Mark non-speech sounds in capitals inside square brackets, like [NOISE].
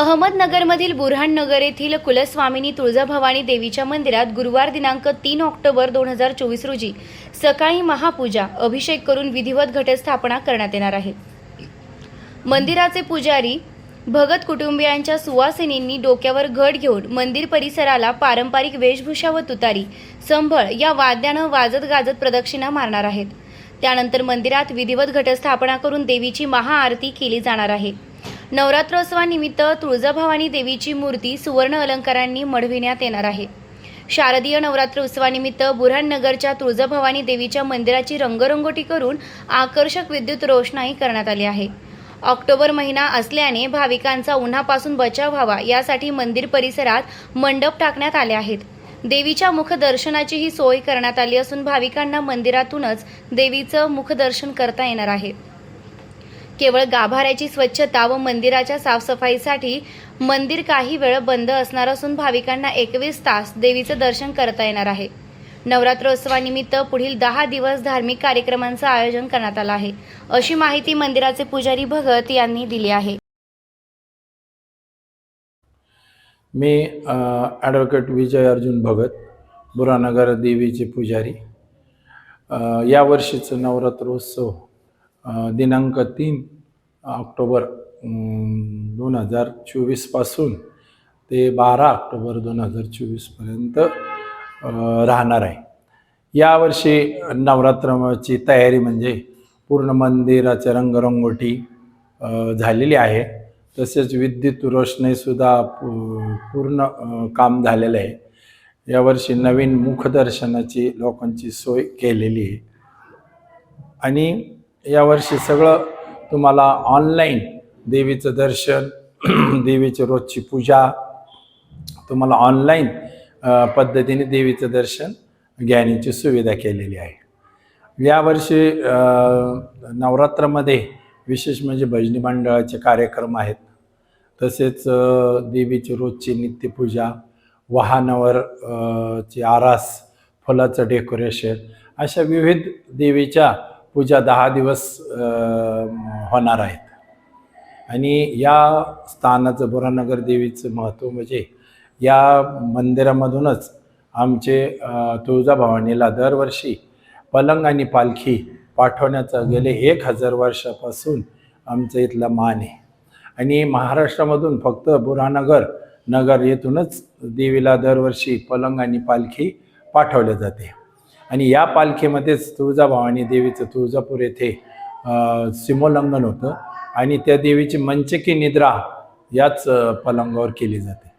अहमदनगरमधील बुरहाननगर येथील कुलस्वामिनी तुळजाभवानी देवीच्या मंदिरात गुरुवार दिनांक तीन ऑक्टोबर दोन हजार चोवीस रोजी सकाळी महापूजा अभिषेक करून विधिवत घटस्थापना करण्यात येणार आहे. मंदिराचे पुजारी भगत कुटुंबियांच्या सुवासिनींनी डोक्यावर घट घेऊन मंदिर परिसराला पारंपरिक वेशभूषा व तुतारी संभळ या वाद्यानं वाजत गाजत प्रदक्षिणा मारणार आहेत. त्यानंतर मंदिरात विधिवत घटस्थापना करून देवीची महाआरती केली जाणार आहे. नवरात्रोत्सवानिमित्त तुळजाभवानी देवीची मूर्ती सुवर्ण अलंकारांनी मढविण्यात येणार आहे. शारदीय नवरात्र उत्सवानिमित्त बुऱ्हाणनगरच्या तुळजाभवानी देवीच्या मंदिराची रंगरंगोटी करून आकर्षक विद्युत रोषणाई करण्यात आली आहे. ऑक्टोबर महिना असल्याने भाविकांचा उन्हापासून बचाव व्हावा यासाठी मंदिर परिसरात मंडप टाकण्यात आले आहेत. देवीच्या मुखदर्शनाची ही सोय करण्यात आली असून भाविकांना मंदिरातूनच देवीचं मुखदर्शन करता येणार आहे. केवळ गाभाऱ्याची स्वच्छता व मंदिराच्या साफसफाईसाठी मंदिर काही वेळ बंद असणार असून भाविकांना एकवीस तास देवीचं दर्शन करता येणार आहे. नवरात्रोत्सवानिमित्त पुढील दहा दिवस धार्मिक कार्यक्रमांचं आयोजन करण्यात आलं आहे. अशी माहिती मंदिराचे पुजारी भगत यांनी दिली आहे. मी ॲडव्होकेट विजय अर्जुन भगत बुरानगर देवीचे पुजारी. यावर्षीचं नवरात्रोत्सव दिनांक तीन ऑक्टोबर दोन हजार चोवीसपासून ते बारा ऑक्टोबर दोन हजार चोवीसपर्यंत राहणार आहे. यावर्षी नवरात्राची तयारी म्हणजे पूर्ण मंदिराच्या रंगरंगोटी झालेली आहे. तसेच विद्युत रोषणाईसुद्धा पूर्ण काम झालेलं आहे. यावर्षी नवीन मुखदर्शनाची लोकांची सोय केलेली आहे. आणि यावर्षी सगळं तुम्हाला ऑनलाईन देवीचं दर्शन [CLEARS THROAT] देवीची रोजची पूजा तुम्हाला ऑनलाईन पद्धतीने देवीचं दर्शन घेण्याची सुविधा केलेली आहे. यावर्षी नवरात्रामध्ये विशेष म्हणजे भजनी मंडळाचे कार्यक्रम आहेत. तसेच देवीची रोजची नित्यपूजा वाहनावर ची आरास फुलाचं डेकोरेशन अशा विविध देवीच्या पूजा दहा दिवस होणार आहेत. आणि या स्थानाचं बुरानगर देवीचं महत्त्व म्हणजे या मंदिरामधूनच आमचे तुळजाभवानीला दरवर्षी पलंग आणि पालखी पाठवण्याचा गेले. एक हजार वर्षापासून आमचं इथला मान आहे. आणि महाराष्ट्रामधून फक्त बुरानगर नगर येथूनच देवीला दरवर्षी पलंग आणि पालखी पाठवल्या जाते. आणि या पालखीमध्येच तुळजाभवानी देवीचं तुळजापूर येथे सिमोल्लंघन सीमोल्लंघन होतं. आणि त्या देवीची मंचकी निद्रा याच पलंगावर केली जाते.